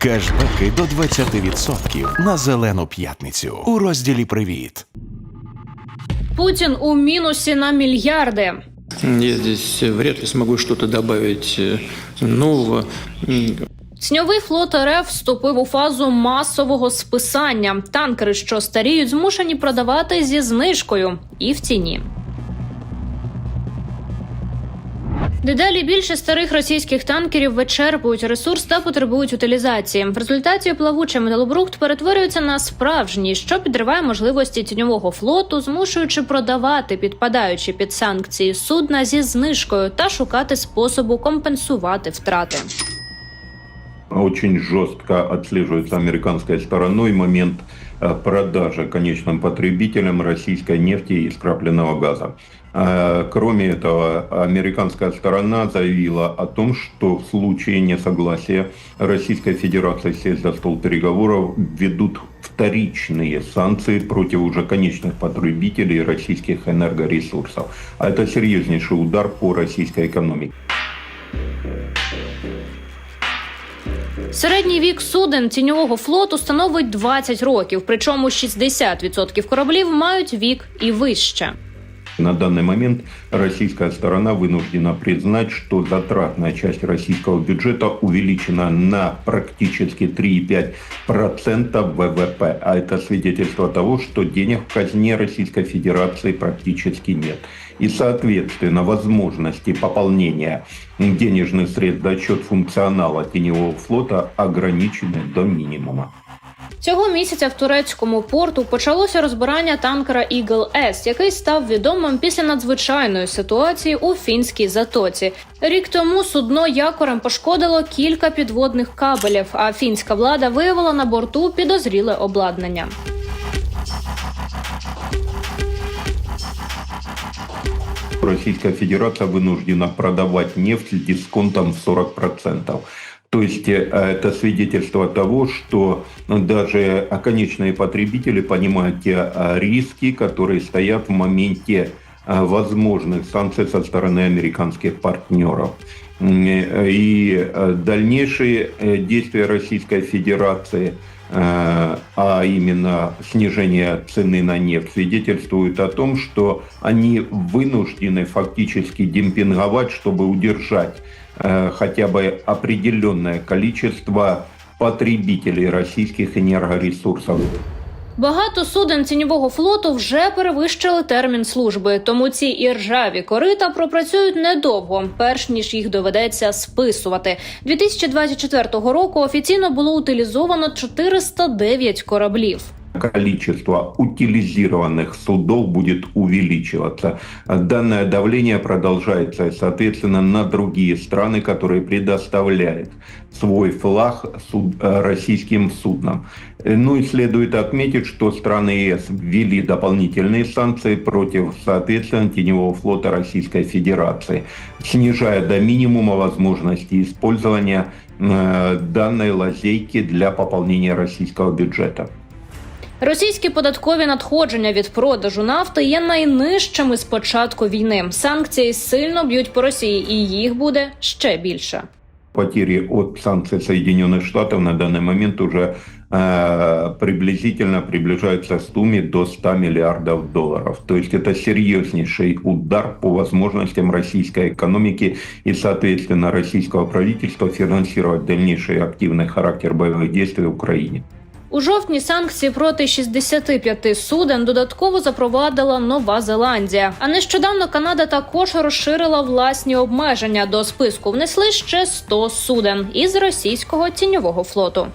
Кешбеки до 20% на зелену п'ятницю у розділі Привіт. Путін у мінусі на мільярди. Я здесь вряд ли смогу что-то добавить э, нового. М, Тіньовий флот РФ вступив у фазу масового списання. Танкери, що старіють, змушені продавати зі знижкою і в ціні. Дедалі більше старих російських танкерів вичерпують ресурс та потребують утилізації. В результаті плавучий металобрухт перетворюється на справжній, що підриває можливості тіньового флоту, змушуючи продавати підпадаючі під санкції судна зі знижкою та шукати способу компенсувати втрати. Очень жестко отслеживается американской стороной момент э, продажи конечным потребителям российской нефти и скрапленного газа. Э, Кроме этого, американская сторона заявила о том, что в случае несогласия Российской Федерации сесть за стол переговоров ведут вторичные санкции против уже конечных потребителей российских энергоресурсов. А это серьезнейший удар по российской экономике. Середній вік суден тіньового флоту становить 20 років, причому 60% кораблів мають вік і вище. На данный момент российская сторона вынуждена признать, что затратная часть российского бюджета увеличена на практически 3,5% ВВП. А это свидетельство того, что денег в казне Российской Федерации практически нет. И, соответственно, возможности пополнения денежных средств за счет функционала теневого флота ограничены до минимума. Цього місяця в турецькому порту почалося розбирання танкера Eagle S, який став відомим після надзвичайної ситуації у фінській затоці. Рік тому судно якорем пошкодило кілька підводних кабелів, а фінська влада виявила на борту підозріле обладнання. Российская Федерация вынуждена продавать нефть с дисконтом в 40%. То есть э, это свидетельство того, что даже конечные потребители понимают те э, риски, которые стоят в моменте э, возможных санкций со стороны американских партнеров. И дальнейшие действия Российской Федерации а именно снижение цены на нефть, свидетельствует о том, что они вынуждены фактически демпинговать, чтобы удержать хотя бы определенное количество потребителей российских энергоресурсов. Багато суден тіньового флоту вже перевищили термін служби, тому ці іржаві корита пропрацюють недовго, перш ніж їх доведеться списувати. 2024 року офіційно було утилізовано 409 кораблів. Количество утилизированных судов будет увеличиваться. Данное давление продолжается, и, соответственно, на другие страны, которые предоставляют свой флаг суд- э, российским суднам. Э, Ну и следует отметить, что страны ЕС ввели дополнительные санкции против, соответственно, теневого флота Российской Федерации, снижая до минимума возможности использования э, данной лазейки для пополнения российского бюджета. Російські податкові надходження від продажу нафти є найнижчими з початку війни. Санкції сильно б'ють по Росії, і їх буде ще більше. потери от санкций Соединенных Штатов на данный момент уже э, приблизительно приближаются к сумме до 100 миллиардов долларов. То есть это серьезнейший удар по возможностям российской экономики и, соответственно, российского правительства финансировать дальнейший активный характер боевых действий в Украине. У жовтні санкції проти 65 суден додатково запровадила Нова Зеландія. А нещодавно Канада також розширила власні обмеження. До списку внесли ще 100 суден із російського тіньового флоту.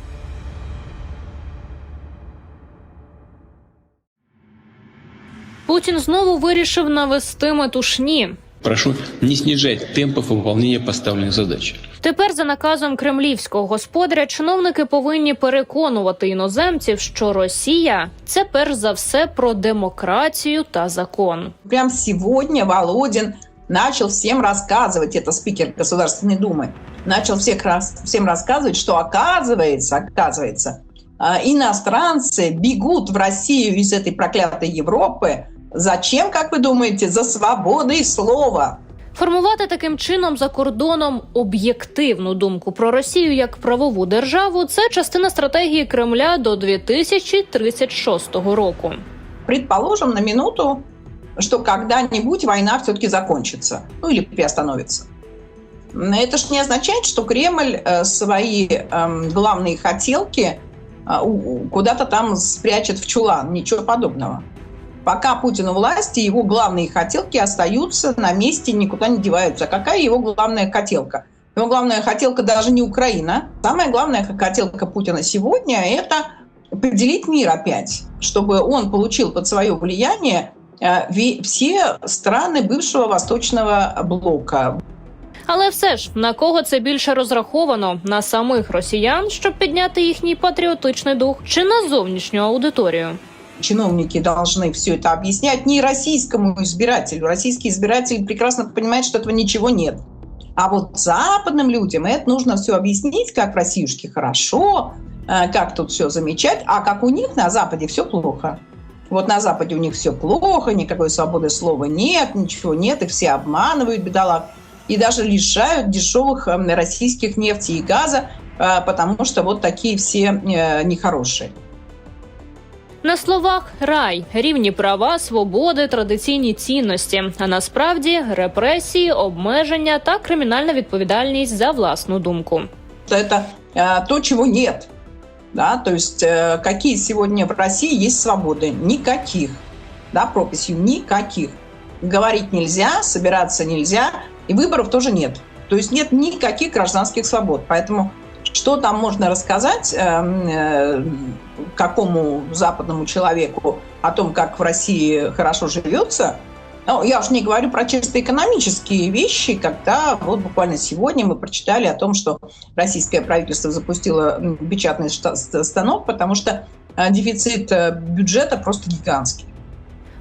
Путін знову вирішив навести метушні. Прошу не снижать темпов выполнения поставленных задач. Тепер за наказом кремлівського господаря чиновники повинні переконувати іноземців, що Росія це перш за все про демократію та закон. Прям сегодня Володин начал всем рассказывать, это спикер Государственной Думы, начал всех раз, всем рассказывать, что оказывается, оказывается, а, иностранцы бегут в Россию из этой проклятой Европы. Зачем, как вы думаете, за свободой слова? Формувати таким чином за кордоном об'єктивну думку про Росію як правову державу це частина стратегії Кремля до 2036 року. Предположим на минуту, что когда-нибудь война все-таки закончится, ну или приостановится. Это же не означает, что Кремль э, свои эм, главные хотелки э, у- у- куда-то там спрячет в чулан. Ничего подобного. Пока Путин у власти, его главные хотелки остаются на месте, никуда не деваются. А какая его главная хотелка? Его главная хотелка даже не Украина. Самая главная хотелка Путина сегодня – это поделить мир опять, чтобы он получил под свое влияние э, ве- все страны бывшего Восточного блока. Але все ж на кого це більше розраховано на самих росіян, щоб підняти їхній патріотичний дух, чи на зовнішню аудиторію? Чиновники должны все это объяснять не российскому избирателю. Российский избиратель прекрасно понимает, что этого ничего нет. А вот западным людям это нужно все объяснить, как в Россиюшке хорошо, э, как тут все замечать, а как у них на Западе все плохо. Вот на Западе у них все плохо, никакой свободы слова нет, ничего нет, их все обманывают, бедолаг. И даже лишают дешевых э, российских нефти и газа, э, потому что вот такие все э, нехорошие. На словах рай, рівні права, свободи, традиційні цінності. А насправді репресії, обмеження та кримінальна відповідальність за власну думку. что это э, то, чего нет. Да? То есть э, какие сегодня в России есть свободы? Никаких. Да, прописью никаких. Говорить нельзя, собираться нельзя, и выборов тоже нет. То есть нет никаких гражданских свобод. Поэтому что там можно рассказать э, э, какому западному человеку о том, как в России хорошо живется, ну, я уж не говорю про чисто экономические вещи, когда вот буквально сегодня мы прочитали о том, что российское правительство запустило печатный станок, потому что э, дефицит э, бюджета просто гигантский.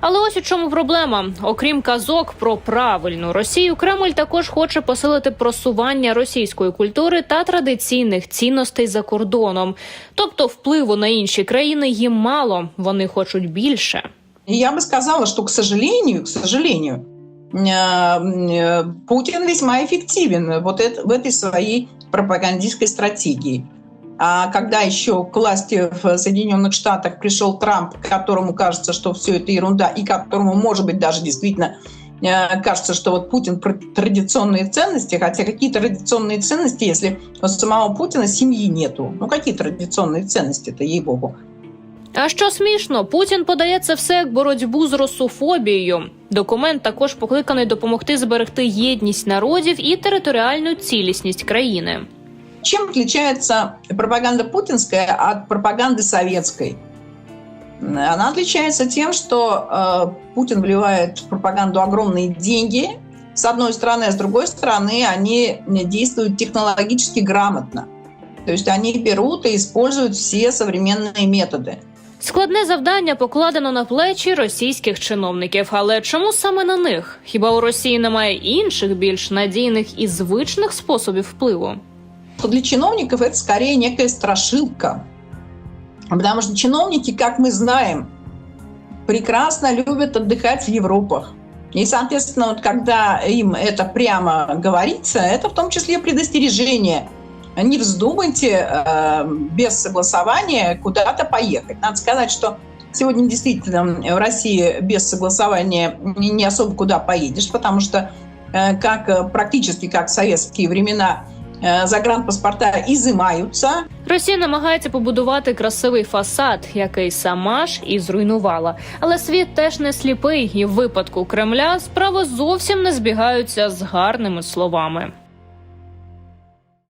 Але ось у чому проблема. Окрім казок про правильну Росію, Кремль також хоче посилити просування російської культури та традиційних цінностей за кордоном. Тобто впливу на інші країни їм мало, вони хочуть більше. И я бы сказала, что, к сожалению, к сожалению, э, э, Путин весьма эффективен вот это- в этой своей пропагандистской стратегии. А когда еще к власти в Соединенных Штатах пришел Трамп, которому кажется, что все это ерунда, и которому, может быть, даже действительно э, кажется, что вот Путин про традиционные ценности, хотя какие традиционные ценности, если у самого Путина семьи нету? Ну какие традиционные ценности-то, ей-богу? А що смішно, Путін подає це все як боротьбу з русофобією. Документ також покликаний допомогти зберегти єдність народів і територіальну цілісність країни. Чем отличается пропаганда путинская от пропаганды советской? Она отличается тем, что э, Путин вливает в пропаганду огромные деньги, с одной стороны, а с другой стороны, они действуют технологически грамотно. То есть они берут и используют все современные методы. Складне завдання покладено на плечі російських чиновників. Але чому саме на них? Хіба у Росії немає інших більш надійних і звичних способів впливу? Что для чиновников это скорее некая страшилка. Потому что чиновники, как мы знаем, прекрасно любят отдыхать в Европах. И, соответственно, вот когда им это прямо говорится, это в том числе предостережение. Не вздумайте э, без согласования куда-то поехать. Надо сказать, что сегодня действительно в России без согласования не особо куда поедешь, потому что э, как э, практически как в советские времена загранпаспорта ізимаються. Росія намагається побудувати красивий фасад, який сама ж і зруйнувала. Але світ теж не сліпий, і в випадку Кремля справи зовсім не збігаються з гарними словами.